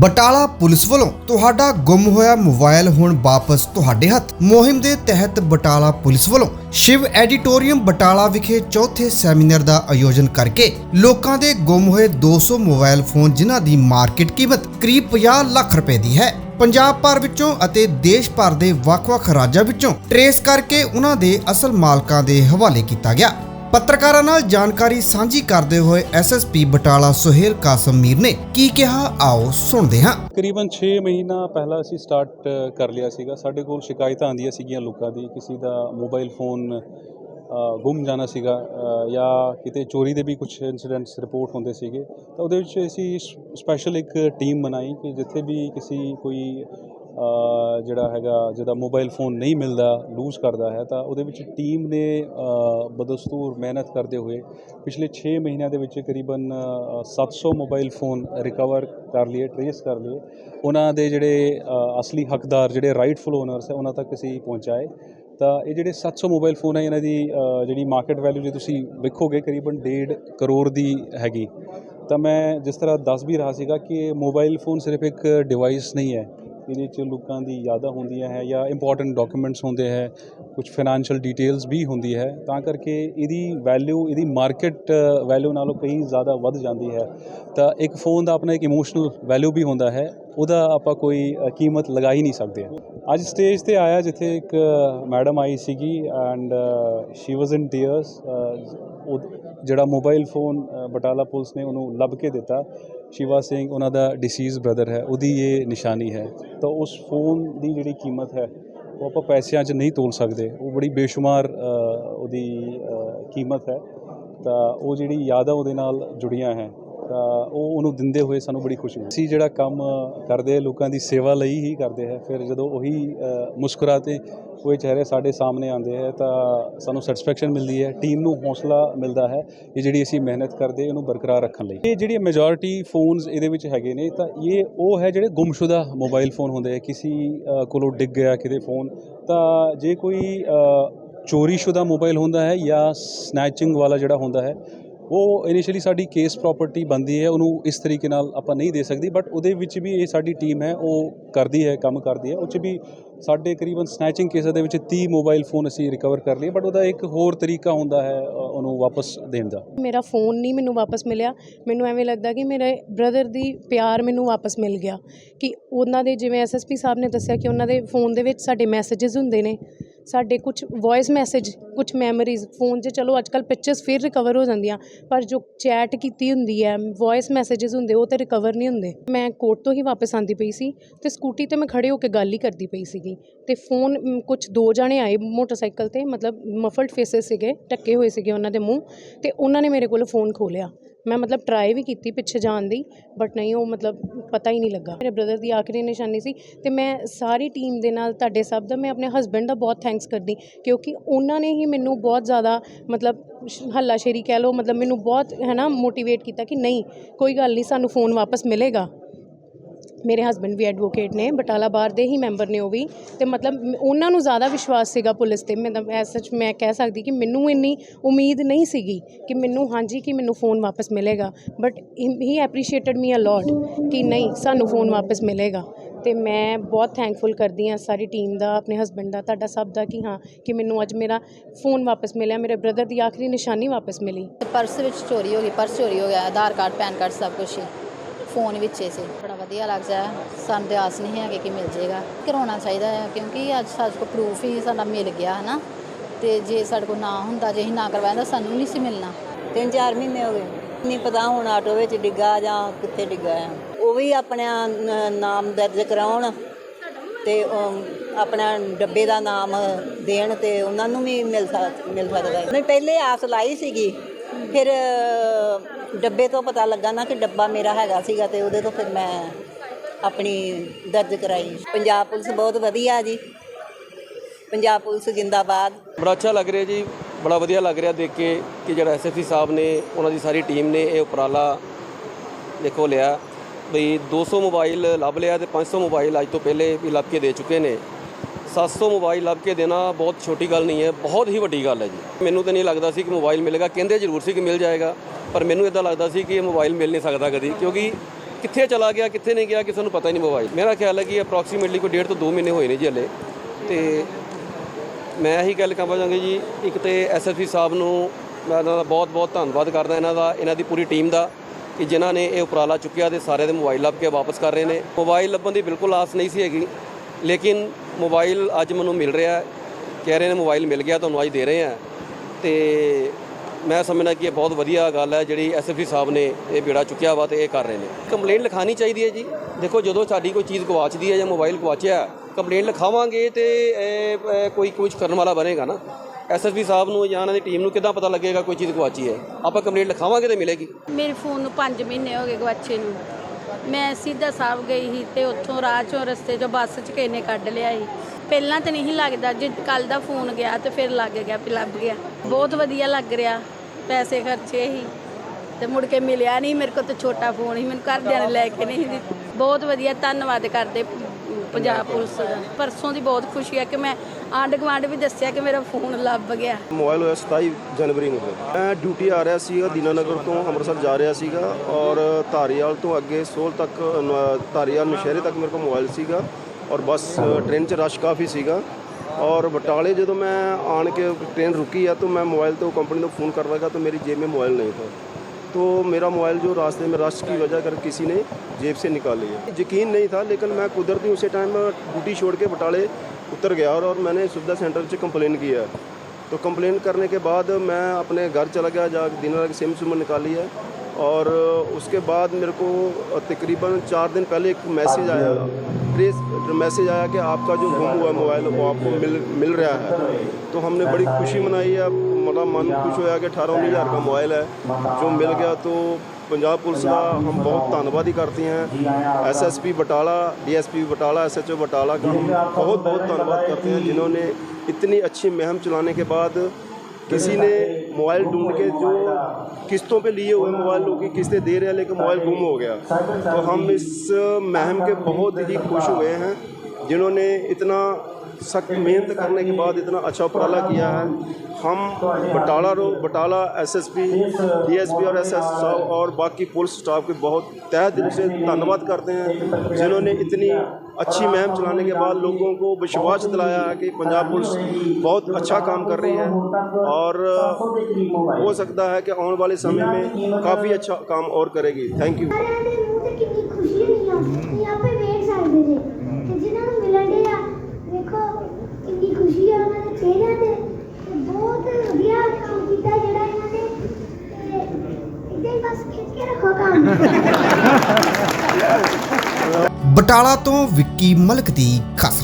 Batala police ਵੱਲੋਂ ਤੁਹਾਡਾ ਗੁੰਮ ਹੋਇਆ ਮੋਬਾਈਲ ਹੁਣ ਵਾਪਸ ਤੁਹਾਡੇ ਹੱਥ। ਮੁਹਿੰਮ ਦੇ ਤਹਿਤ ਬਟਾਲਾ ਪੁਲਿਸ ਵੱਲੋਂ ਸ਼ਿਵ ਐਡੀਟੋਰੀਅਮ ਬਟਾਲਾ ਵਿਖੇ ਚੌਥੇ ਸੈਮੀਨਾਰ ਦਾ ਆਯੋਜਨ ਕਰਕੇ ਲੋਕਾਂ ਦੇ ਗੁੰਮ ਹੋਏ 200 ਮੋਬਾਈਲ ਫੋਨ ਜਿਨ੍ਹਾਂ ਦੀ ਮਾਰਕੀਟ ਕੀਮਤ ਕਰੀਬ 50 ਲੱਖ ਰੁਪਏ ਦੀ ਹੈ। ਪੰਜਾਬ ਭਰ ਵਿੱਚੋਂ ਅਤੇ ਦੇਸ਼ ਭਰ ਦੇ ਵੱਖ-ਵੱਖ ਰਾਜਾਂ ਵਿੱਚੋਂ ਟਰੇਸ ਕਰਕੇ ਉਹਨਾਂ ਦੇ ਅਸਲ ਮਾਲਕਾਂ ਦੇ ਹਵਾਲੇ ਕੀਤਾ ਗਿਆ। ਪੱਤਰਕਾਰਾਂ ਨਾਲ ਜਾਣਕਾਰੀ ਸਾਂਝੀ ਕਰਦੇ ਹੋਏ ਐਸਐਸਪੀ ਬਟਾਲਾ ਸੁਹੇਲ ਕਾਸਮ ਮੀਰ ਨੇ ਕੀ ਕਿਹਾ, ਆਓ ਸੁਣਦੇ ਹਾਂ। ਤਕਰੀਬਨ 6 ਮਹੀਨਾ ਪਹਿਲਾਂ ਅਸੀਂ ਸਟਾਰਟ ਕਰ ਲਿਆ ਸੀਗਾ। ਸਾਡੇ ਕੋਲ ਸ਼ਿਕਾਇਤਾਂ ਆਉਂਦੀਆਂ ਸੀਗੀਆਂ ਲੋਕਾਂ ਦੀ, ਕਿਸੇ ਦਾ ਮੋਬਾਈਲ ਫੋਨ ਗੁੰਮ ਜਾਣਾ ਸੀਗਾ ਜਾਂ ਕਿਤੇ ਚੋਰੀ ਦੇ ਵੀ ਕੁਝ ਇਨਸੀਡੈਂਟਸ ਰਿਪੋਰਟ ਹੁੰਦੇ ਸੀਗੇ। ਤਾਂ ਉਹਦੇ ਵਿੱਚ ਅਸੀਂ ਸਪੈਸ਼ਲ ਇੱਕ ਟੀਮ ਬਣਾਈ ਕਿ ਜਿੱਥੇ ਵੀ ਕਿਸੇ ਕੋਈ ਜਿਹੜਾ ਹੈਗਾ ਜਿਹਦਾ ਮੋਬਾਈਲ ਫੋਨ ਨਹੀਂ ਮਿਲਦਾ ਲੂਜ਼ ਕਰਦਾ ਹੈ ਤਾਂ ਉਹਦੇ ਵਿੱਚ ਟੀਮ ਨੇ ਬਦਸਤੂਰ ਮਿਹਨਤ ਕਰਦੇ ਹੋਏ ਪਿਛਲੇ 6 ਮਹੀਨਿਆਂ ਦੇ ਵਿੱਚ ਕਰੀਬਨ ਅ, 700 ਮੋਬਾਈਲ ਫੋਨ ਰਿਕਵਰ ਕਰ ਲਏ ਟਰੇਸ ਕਰ ਲਏ। ਉਹਨਾਂ ਦੇ ਜਿਹੜੇ ਅਸਲੀ ਹੱਕਦਾਰ ਜਿਹੜੇ ਰਾਈਟਫੁਲ ਓਨਰਸ ਹੈ ਉਹਨਾਂ ਤੱਕ ਅਸੀਂ ਪਹੁੰਚਾਏ। ਤਾਂ ਇਹ ਜਿਹੜੇ 700 ਮੋਬਾਈਲ ਫੋਨ ਹੈ ਇਹਨਾਂ ਦੀ ਜਿਹੜੀ ਮਾਰਕੀਟ ਵੈਲਿਊ ਜੇ ਤੁਸੀਂ ਵੇਖੋਗੇ ਕਰੀਬਨ 1.5 ਕਰੋੜ ਦੀ ਹੈਗੀ। ਤਾਂ ਮੈਂ ਜਿਸ ਤਰ੍ਹਾਂ ਦੱਸ ਵੀ ਰਿਹਾ ਸੀਗਾ ਕਿ ਮੋਬਾਈਲ ਫੋਨ ਸਿਰਫ ਇੱਕ ਡਿਵਾਈਸ ਨਹੀਂ ਹੈ ਇਹਦੇ 'ਚ ਲੋਕਾਂ ਦੀ ਯਾਦਾਂ ਹੁੰਦੀਆਂ ਹੈ ਜਾਂ ਇੰਪੋਰਟੈਂਟ ਡਾਕੂਮੈਂਟਸ ਹੁੰਦੇ ਹੈ ਕੁਝ ਫਾਈਨੈਂਸ਼ੀਅਲ ਡੀਟੇਲਸ ਵੀ ਹੁੰਦੀ ਹੈ, ਤਾਂ ਕਰਕੇ ਇਹਦੀ ਵੈਲਿਊ ਇਹਦੀ ਮਾਰਕੀਟ ਵੈਲਿਊ ਨਾਲੋਂ ਕਈ ਜ਼ਿਆਦਾ ਵੱਧ ਜਾਂਦੀ ਹੈ। ਤਾਂ ਇੱਕ ਫੋਨ ਦਾ ਆਪਣਾ ਇੱਕ ਇਮੋਸ਼ਨਲ ਵੈਲਿਊ ਵੀ ਹੁੰਦਾ ਹੈ, ਉਹਦਾ ਆਪਾਂ ਕੋਈ ਕੀਮਤ ਲਗਾ ਹੀ ਨਹੀਂ ਸਕਦੇ। ਅੱਜ ਸਟੇਜ ਤੇ ਆਇਆ ਜਿੱਥੇ ਇੱਕ ਮੈਡਮ ਆਈ ਸੀਗੀ and she was in tears ਜਿਹੜਾ ਮੋਬਾਈਲ ਫੋਨ ਬਟਾਲਾ ਪੁਲਿਸ ਨੇ ਉਹਨੂੰ ਲੱਭ ਕੇ ਦਿੱਤਾ। ਸ਼ਿਵਾ ਸਿੰਘ, ਉਹਨਾਂ ਦਾ ਡਿਸੀਜ਼ ਬ੍ਰਦਰ ਹੈ, ਉਹਦੀ ਇਹ ਨਿਸ਼ਾਨੀ ਹੈ। ਤਾਂ ਉਸ ਫੋਨ ਦੀ ਜਿਹੜੀ ਕੀਮਤ ਹੈ, ਉਹ ਆਪਾਂ ਪੈਸਿਆਂ 'ਚ ਨਹੀਂ ਤੋਲ ਸਕਦੇ। ਉਹ ਬੜੀ ਬੇਸ਼ੁਮਾਰ ਉਹਦੀ ਕੀਮਤ ਹੈ। ਤਾਂ ਉਹ ਜਿਹੜੀ ਯਾਦਾਂ ਉਹਦੇ ਨਾਲ ਜੁੜੀਆਂ ਹੈ। ਉਹ ਉਹਨੂੰ ਦਿੰਦੇ ਹੋਏ ਸਾਨੂੰ ਬੜੀ ਖੁਸ਼ੀ ਹੋਈ। ਅਸੀਂ ਜਿਹੜਾ ਕੰਮ ਕਰਦੇ ਲੋਕਾਂ ਦੀ ਸੇਵਾ ਲਈ ਹੀ ਕਰਦੇ ਹੈ ਫਿਰ ਜਦੋਂ ਉਹੀ ਮੁਸਕਰਾਤੇ ਹੋਏ ਚਿਹਰੇ ਸਾਡੇ ਸਾਹਮਣੇ ਆਉਂਦੇ ਹੈ ਤਾਂ ਸਾਨੂੰ ਸੈਟੀਸਫੈਕਸ਼ਨ ਮਿਲਦੀ ਹੈ ਟੀਮ ਨੂੰ ਹੌਸਲਾ ਮਿਲਦਾ ਹੈ ਇਹ ਜਿਹੜੀ ਅਸੀਂ ਮਿਹਨਤ ਕਰਦੇ ਇਹਨੂੰ ਬਰਕਰਾਰ ਰੱਖਣ ਲਈ। ਇਹ ਜਿਹੜੀ ਮੈਜੋਰਿਟੀ ਫੋਨਸ ਇਹਦੇ ਵਿੱਚ ਹੈਗੇ ਨੇ ਤਾਂ ਇਹ ਉਹ ਹੈ ਜਿਹੜੇ ਗੁੰਮਸ਼ੁਦਾ ਮੋਬਾਈਲ ਫੋਨ ਹੁੰਦੇ ਹੈ ਕਿਸੇ ਕੋਲੋਂ ਡਿੱਗ ਗਿਆ ਕਿਤੇ ਫੋਨ ਤਾਂ ਜੇ ਕੋਈ ਅ, ਚੋਰੀਸ਼ੁਦਾ ਮੋਬਾਈਲ ਹੁੰਦਾ ਹੈ ਜਾਂ ਸਨੈਚਿੰਗ ਵਾਲਾ ਜਿਹੜਾ ਹੁੰਦਾ ਹੈ ਉਹ ਇਨੀਸ਼ੀਅਲੀ ਸਾਡੀ ਕੇਸ ਪ੍ਰਾਪਰਟੀ ਬਣਦੀ ਹੈ, ਉਹਨੂੰ ਇਸ ਤਰੀਕੇ ਨਾਲ ਆਪਾਂ ਨਹੀਂ ਦੇ ਸਕਦੀ ਬਟ ਉਹਦੇ ਵਿੱਚ ਵੀ ਇਹ ਸਾਡੀ ਟੀਮ ਹੈ, ਉਹ ਕਰਦੀ ਹੈ, ਕੰਮ ਕਰਦੀ ਹੈ। ਉਹ 'ਚ ਵੀ ਸਾਡੇ ਕਰੀਬਨ ਸਨੈਚਿੰਗ ਕੇਸਾਂ ਦੇ ਵਿੱਚ 30 ਮੋਬਾਈਲ ਫੋਨ ਅਸੀਂ ਰਿਕਵਰ ਕਰ ਲਏ ਬਟ ਉਹਦਾ ਇੱਕ ਹੋਰ ਤਰੀਕਾ ਹੁੰਦਾ ਹੈ ਉਹਨੂੰ ਵਾਪਸ ਦੇਣ ਦਾ। ਮੇਰਾ ਫੋਨ ਨਹੀਂ ਮੈਨੂੰ ਵਾਪਸ ਮਿਲਿਆ। ਮੈਨੂੰ ਐਵੇਂ ਲੱਗਦਾ ਕਿ ਮੇਰੇ ਬ੍ਰਦਰ ਦੀ ਪਿਆਰ ਮੈਨੂੰ ਵਾਪਸ ਮਿਲ ਗਿਆ। ਕਿ ਉਹਨਾਂ ਦੇ, ਜਿਵੇਂ ਐਸਐਸਪੀ ਸਾਹਿਬ ਨੇ ਦੱਸਿਆ ਕਿ ਉਹਨਾਂ ਦੇ ਫੋਨ ਦੇ ਵਿੱਚ ਸਾਡੇ ਮੈਸੇजेस ਹੁੰਦੇ ਨੇ। ਸਾਡੇ ਕੁਝ ਵੌਇਸ ਮੈਸੇਜ ਕੁਝ ਮੈਮਰੀਜ਼ ਫੋਨ 'ਚ ਚਲੋ ਅੱਜ ਅੱਜਕੱਲ ਪਿਕਚਰਸ ਫਿਰ ਰਿਕਵਰ ਹੋ ਜਾਂਦੀਆਂ, ਪਰ ਜੋ ਚੈਟ ਕੀਤੀ ਹੁੰਦੀ ਹੈ ਵੌਇਸ ਮੈਸੇजेस ਹੁੰਦੇ, ਉਹ ਤੇ ਰਿਕਵਰ ਨਹੀਂ ਹੁੰਦੇ। ਮੈਂ ਕੋਰਟ ਤੋਂ ਹੀ ਵਾਪਸ ਆਂਦੀ ਪਈ ਸੀ ਤੇ ਸਕੂਟੀ ਤੇ ਮੈਂ ਖੜੇ ਹੋ ਕੇ ਗੱਲ ਹੀ ਕਰਦੀ ਪਈ ਸੀਗੀ ਤੇ ਫੋਨ ਕੁਝ ਦੋ ਜਾਣੇ ਆਏ ਮੋਟਰਸਾਈਕਲ ਤੇ, ਮਤਲਬ ਮਫਲਡ ਫੇਸਸ ਸੀਗੇ ਟੱਕੇ ਹੋਏ ਸੀਗੇ ਉਹਨਾਂ ਦੇ ਮੂੰਹ ਤੇ ਉਹਨਾਂ ਨੇ ਮੇਰੇ ਕੋਲ ਫੋਨ ਖੋਲਿਆ ਮੈਂ ਮਤਲਬ ਟਰਾਈ ਵੀ ਕੀਤੀ ਪਿੱਛੇ ਜਾਣ ਦੀ ਬਟ ਨਹੀਂ, ਉਹ ਮਤਲਬ ਪਤਾ ਹੀ ਨਹੀਂ ਲੱਗਾ। ਮੇਰੇ ਬ੍ਰਦਰ ਦੀ ਆਖਰੀ ਨਿਸ਼ਾਨੀ ਸੀ ਤੇ ਮੈਂ ਸਾਰੀ ਟੀਮ ਦੇ ਨਾਲ, ਤੁਹਾਡੇ ਸਭ ਦਾ, ਮੈਂ ਆਪਣੇ ਹਸਬੈਂਡ ਦਾ ਬਹੁਤ ਥੈਂਕਸ ਕਰਦੀ, ਕਿਉਂਕਿ ਉਹਨਾਂ ਨੇ ਹੀ ਮੈਨੂੰ ਬਹੁਤ ਜ਼ਿਆਦਾ ਮਤਲਬ ਹੱਲਾਸ਼ੇਰੀ ਕਹਿ ਲਓ, ਮਤਲਬ ਮੈਨੂੰ ਬਹੁਤ ਹੈ ਨਾ ਮੋਟੀਵੇਟ ਕੀਤਾ ਕਿ ਨਹੀਂ, ਕੋਈ ਗੱਲ ਨਹੀਂ, ਸਾਨੂੰ ਫੋਨ ਵਾਪਸ ਮਿਲੇਗਾ। ਮੇਰੇ ਹਸਬੰਡ ਵੀ ਐਡਵੋਕੇਟ ਨੇ, ਬਟਾਲਾ ਬਾਰ ਦੇ ਹੀ ਮੈਂਬਰ ਨੇ ਉਹ ਵੀ। ਤੇ ਮਤਲਬ ਉਹਨਾਂ ਨੂੰ ਜ਼ਿਆਦਾ ਵਿਸ਼ਵਾਸ ਸੀਗਾ ਪੁਲਿਸ ਤੇ। ਮਤਲਬ ਐਸ ਸੱਚ ਮੈਂ ਕਹਿ ਸਕਦੀ ਕਿ ਮੈਨੂੰ ਇੰਨੀ ਉਮੀਦ ਨਹੀਂ ਸੀਗੀ ਕਿ ਮੈਨੂੰ, ਹਾਂਜੀ, ਕਿ ਮੈਨੂੰ ਫੋਨ ਵਾਪਸ ਮਿਲੇਗਾ। ਬਟ ਹੀ ਐਪਰੀਸ਼ੀਏਟਡ ਮੀ ਅ ਲੋਟ ਕਿ ਨਹੀਂ, ਸਾਨੂੰ ਫੋਨ ਵਾਪਸ ਮਿਲੇਗਾ। ਤੇ ਮੈਂ ਬਹੁਤ ਥੈਂਕਫੁਲ ਕਰਦੀ ਹਾਂ ਸਾਰੀ ਟੀਮ ਦਾ, ਆਪਣੇ ਹਸਬੰਡ ਦਾ, ਤੁਹਾਡਾ ਸਭ ਦਾ ਕਿ ਹਾਂ, ਕਿ ਮੈਨੂੰ ਅੱਜ ਮੇਰਾ ਫੋਨ ਵਾਪਸ ਮਿਲਿਆ, ਮੇਰੇ ਬ੍ਰਦਰ ਦੀ ਆਖਰੀ ਨਿਸ਼ਾਨੀ ਵਾਪਸ ਮਿਲੀ। ਪਰਸ ਵਿੱਚ ਚੋਰੀ ਹੋ ਗਈ, ਪਰਸ ਚੋਰੀ ਹੋ ਗਿਆ, ਆਧਾਰ ਕਾਰਡ, ਪੈਨ ਕਾਰਡ ਸਭ ਕੁਝ ਫੋਨ ਵਿੱਚ ਹੀ ਸੀ। ਵਧੀਆ ਲੱਗ ਜਾ ਸਾਨੂੰ ਤੇ ਆਸ ਨਹੀਂ ਹੈਗੀ ਕਿ ਮਿਲ ਜੇਗਾ। ਕਰਾਉਣਾ ਚਾਹੀਦਾ ਹੈ ਕਿਉਂਕਿ ਅੱਜ ਸਾਡੇ ਕੋਲ ਪ੍ਰੂਫ ਹੀ ਸਾਡਾ ਮਿਲ ਗਿਆ ਹੈ ਨਾ ਤੇ ਜੇ ਸਾਡੇ ਕੋਲ ਨਾ ਹੁੰਦਾ, ਜੇ ਅਸੀਂ ਨਾ ਕਰਵਾਇਆ ਤਾਂ ਸਾਨੂੰ ਨਹੀਂ ਸੀ ਮਿਲਣਾ। ਤਿੰਨ ਚਾਰ ਮਹੀਨੇ ਹੋ ਗਏ। ਨਹੀਂ ਪਤਾ ਹੁਣ ਆਟੋ ਵਿੱਚ ਡਿੱਗਾ ਜਾਂ ਕਿੱਥੇ ਡਿੱਗਾ ਆ। ਉਹ ਵੀ ਆਪਣਾ ਨਾਮ ਦਰਜ ਕਰਾਉਣ ਤੇ ਆਪਣਾ ਡੱਬੇ ਦਾ ਨਾਮ ਦੇਣ ਤੇ ਉਹਨਾਂ ਨੂੰ ਵੀ ਮਿਲ ਸਕ, ਮਿਲ ਸਕਦਾ। ਹੈ ਨਹੀਂ, ਪਹਿਲੇ ਆਸ ਲਾਈ ਸੀਗੀ। ਫਿਰ, ਡੱਬੇ ਤੋਂ ਪਤਾ ਲੱਗਾ ਨਾ ਕਿ ਡੱਬਾ ਮੇਰਾ ਹੈਗਾ ਸੀਗਾ ਤੇ ਉਹਦੇ ਤੋਂ ਫਿਰ ਮੈਂ ਆਪਣੀ ਦਰਜ ਕਰਾਈ। ਪੰਜਾਬ ਪੁਲਿਸ ਬਹੁਤ ਵਧੀਆ ਜੀ। ਪੰਜਾਬ ਪੁਲਿਸ ਜਿੰਦਾਬਾਦ। ਬੜਾ ਅੱਛਾ ਲੱਗ ਰਿਹਾ ਜੀ, ਬੜਾ ਵਧੀਆ ਲੱਗ ਰਿਹਾ ਦੇਖ ਕੇ ਕਿ ਜਿਹੜਾ ਐਸਐਫਸੀ ਸਾਹਿਬ ਨੇ, ਉਹਨਾਂ ਦੀ ਸਾਰੀ ਟੀਮ ਨੇ ਇਹ ਉਪਰਾਲਾ ਦੇਖੋ ਲਿਆ। ਬਈ 200 ਮੋਬਾਈਲ ਲੱਭ ਲਿਆ ਤੇ 500 ਮੋਬਾਈਲ ਅੱਜ ਤੋਂ ਪਹਿਲੇ ਵੀ ਲੱਭ ਕੇ ਦੇ ਚੁੱਕੇ ਨੇ। 700 ਮੋਬਾਈਲ ਲੱਭ ਕੇ ਦੇਣਾ ਬਹੁਤ ਛੋਟੀ ਗੱਲ ਨਹੀਂ ਹੈ, ਬਹੁਤ ਹੀ ਵੱਡੀ ਗੱਲ ਹੈ ਜੀ। ਮੈਨੂੰ ਤਾਂ ਨਹੀਂ ਲੱਗਦਾ ਸੀ ਕਿ ਮੋਬਾਈਲ ਮਿਲੇਗਾ, ਕਹਿੰਦੇ ਜ਼ਰੂਰ ਸੀ ਕਿ ਮਿਲ ਜਾਏਗਾ, ਪਰ ਮੈਨੂੰ ਇਦਾਂ ਲੱਗਦਾ ਸੀ ਕਿ ਇਹ ਮੋਬਾਈਲ ਮਿਲ ਨਹੀਂ ਸਕਦਾ ਕਦੀ, ਕਿਉਂਕਿ ਕਿੱਥੇ ਚਲਾ ਗਿਆ, ਕਿੱਥੇ ਨਹੀਂ ਗਿਆ, ਕਿਸੇ ਨੂੰ ਪਤਾ ਹੀ ਨਹੀਂ ਮੋਬਾਈਲ ਮੇਰਾ ਖਿਆਲ ਹੈ ਕਿ ਅਪਰੋਕਸੀਮੇਟਲੀ ਕੋਈ ਡੇਢ ਤੋਂ 2 ਮਹੀਨੇ ਹੋਏ ਨੇ ਜੀ ਹਲੇ। ਤੇ ਮੈਂ ਇਹੀ ਗੱਲ ਕਹਾਂ ਚਾਹਾਂਗਾ ਜੀ, ਇੱਕ ਤੇ ਐਸਐਸਪੀ ਸਾਹਿਬ ਨੂੰ ਮੈਂ ਇਹਨਾਂ ਦਾ ਬਹੁਤ ਬਹੁਤ ਧੰਨਵਾਦ ਕਰਦਾ ਇਹਨਾਂ ਦਾ, ਇਹਨਾਂ ਦੀ ਪੂਰੀ ਟੀਮ ਦਾ, ਕਿ ਜਿਨ੍ਹਾਂ ਨੇ ਇਹ ਉਪਰਾਲਾ ਚੁੱਕਿਆ ਤੇ ਸਾਰਿਆਂ ਦੇ ਮੋਬਾਈਲ ਲੱਭ ਕੇ ਵਾਪਸ ਕਰ ਰਹੇ ਨੇ। ਮੋਬਾਈਲ ਲੱਭਣ ਦੀ ਬਿਲਕੁਲ ਆਸ ਨਹੀਂ ਸੀ ਹੈਗੀ ਲੇਕਿਨ ਮੋਬਾਈਲ ਅੱਜ ਮੈਨੂੰ ਮਿਲ ਰਿਹਾ ਕਹਿ ਰਹੇ ਨੇ ਮੋਬਾਈਲ ਮਿਲ ਗਿਆ, ਤੁਹਾਨੂੰ ਅੱਜ ਦੇ ਰਹੇ ਹਾਂ। ਤੇ ਮੈਂ ਸਮਝਣਾ ਕਿ ਇਹ ਬਹੁਤ ਵਧੀਆ ਗੱਲ ਹੈ, ਜਿਹੜੀ ਐਸਐਫਸੀ ਸਾਹਿਬ ਨੇ ਇਹ ਬੇੜਾ ਚੁੱਕਿਆ ਵਾ ਤੇ ਇਹ ਕਰ ਰਹੇ ਨੇ। ਕੰਪਲੇਂਟ ਲਿਖਾਣੀ ਚਾਹੀਦੀ ਹੈ ਜੀ। ਦੇਖੋ, ਜਦੋਂ ਸਾਡੀ ਕੋਈ ਚੀਜ਼ ਗਵਾਚਦੀ ਹੈ ਜਾਂ ਮੋਬਾਈਲ ਗਵਾਚਿਆ, ਕੰਪਲੇਂਟ ਲਿਖਾਵਾਂਗੇ ਤੇ ਕੋਈ ਕੁਝ ਕਰਨ ਵਾਲਾ ਬਣੇਗਾ ਨਾ। ਐਸਐਸਪੀ ਸਾਹਿਬ ਨੂੰ ਜਾਂ ਇਹਨਾਂ ਦੀ ਟੀਮ ਨੂੰ ਕਿੱਦਾਂ ਪਤਾ ਲੱਗੇਗਾ ਕੋਈ ਚੀਜ਼ ਗਵਾਚੀ ਹੈ? ਆਪਾਂ ਕੰਪਲੇਂਟ ਲਿਖਾਵਾਂਗੇ ਤੇ ਮਿਲੇਗੀ। ਮੇਰੇ ਫੋਨ ਨੂੰ 5 ਮਹੀਨੇ ਹੋ ਗਏ ਗਵਾਚੇ ਨੂੰ। ਮੈਂ ਸਿੱਧਾ ਸਾਹਿਬ ਗਈ ਸੀ ਤੇ ਉੱਥੋਂ ਰਾਹ ਚੋਂ ਰਸਤੇ ਚੋਂ ਬੱਸ 'ਚ ਕਿਸੇ ਨੇ ਕੱਢ ਲਿਆ ਸੀ। ਪਹਿਲਾਂ ਤਾਂ ਨਹੀਂ ਲੱਗਦਾ, ਜੇ ਕੱਲ ਦਾ ਫੋਨ ਗਿਆ ਤੇ ਫਿਰ ਲੱਗ ਗਿਆ ਵੀ ਲੱਭ ਗਿਆ। ਬਹੁਤ ਵਧੀਆ ਲੱਗ ਰਿਹਾ, ਪੈਸੇ ਖਰਚੇ ਸੀ ਤੇ ਮੁੜ ਕੇ ਮਿਲਿਆ ਨਹੀਂ, ਮੇਰੇ ਕੋਲ ਤਾਂ ਛੋਟਾ ਫੋਨ ਸੀ, ਮੈਨੂੰ ਘਰਦਿਆਂ ਨੇ ਲੈ ਕੇ ਨਹੀਂ ਦਿੱਤਾ। ਬਹੁਤ ਵਧੀਆ, ਧੰਨਵਾਦ ਕਰਦੇ ਪੰਜਾਬ ਪੁਲਿਸ ਦਾ। ਪਰਸੋਂ ਦੀ ਬਹੁਤ ਖੁਸ਼ੀ ਹੈ ਕਿ ਮੈਂ ਆਂਢ ਗੁਆਂਢ ਵੀ ਦੱਸਿਆ ਕਿ ਮੇਰਾ ਫੋਨ ਲੱਭ ਗਿਆ ਮੋਬਾਈਲ ਹੋਇਆ 27 ਜਨਵਰੀ ਨੂੰ ਮੈਂ ਡਿਊਟੀ ਆ ਰਿਹਾ ਸੀਗਾ ਦੀਨਾਨਗਰ ਤੋਂ ਅੰਮ੍ਰਿਤਸਰ ਜਾ ਰਿਹਾ ਸੀਗਾ ਔਰ ਧਾਰੀਵਾਲ ਤੋਂ ਅੱਗੇ ਸੋਲ ਤੱਕ ਨ- ਧਾਰੀਵਾਲ ਨਸ਼ਹਿਰੇ ਤੱਕ ਮੇਰੇ ਕੋਲ ਮੋਬਾਈਲ ਸੀਗਾ ਔਰ ਬੱਸ ਟ੍ਰੇਨ 'ਚ ਰਸ਼ ਕਾਫੀ ਸੀਗਾ ਔਰ ਬਟਾਲੇ ਜਦੋਂ ਮੈਂ ਆਣ ਕੇ ट्रेन रुकी है तो मैं मोबाइल तो कंपनी को फ़ोन कर लगा तो मेरी जेब में मोबाइल नहीं था तो मेरा मोबाइल जो रास्ते में रश की वजह कर किसी ने जेब से निकाल लिया यकीन नहीं था लेकिन मैं कुदरती उसी टाइम ड्यूटी छोड़ के बटाले उतर गया और, और मैंने सुविधा सेंटर से कंप्लेन किया। तो कंप्लेन करने के बाद मैं अपने घर चला गया जा दिन रात सिम सुम निकाली है। और उसके बाद मेरे को तकरीबन चार दिन पहले एक मैसेज आया प्रेस मैसेज आया कि आपका जो गुम हुआ मोबाइल वो आपको मिल मिल रहा है। तो हमने बड़ी खुशी मनाई है। मतलब मन खुश होया कि अठारह उन्नीस हज़ार का मोबाइल है। जो मिल गया तो पुलिस का हम बहुत धन्यवाद ही करते हैं। SSP Batala DSP Batala SHO Batala का बहुत बहुत धन्यवाद करते हैं, जिन्होंने इतनी अच्छी मुहिम चलाने के बाद किसी ने मोबाइल ढूंढ के जो किस्तों पे लिए हुए मोबाइल लोग किस्तें दे रहे हैं, लेकिन मोबाइल गुम हो गया। तो हम इस मुहिम के बहुत ही खुश हुए हैं, जिन्होंने इतना सख्त मेहनत करने के बाद इतना अच्छा उपराला किया है। हम बटाला रो बटाला एसएसपी डीएसपी और एसएस साहब और बाकी पुलिस स्टाफ के बहुत तहे दिल से धन्यवाद करते हैं, जिन्होंने इतनी अच्छी मुहिम चलाने के बाद लोगों को विश्वास दिलाया है कि पंजाब पुलिस बहुत अच्छा काम कर रही है। और हो सकता है कि आने वाले समय में काफ़ी अच्छा काम और करेगी। थैंक यू ਬਟਾਲਾ ਤੋਂ ਵਿੱਕੀ ਮਲਕ ਦੀ ਖਾਸ।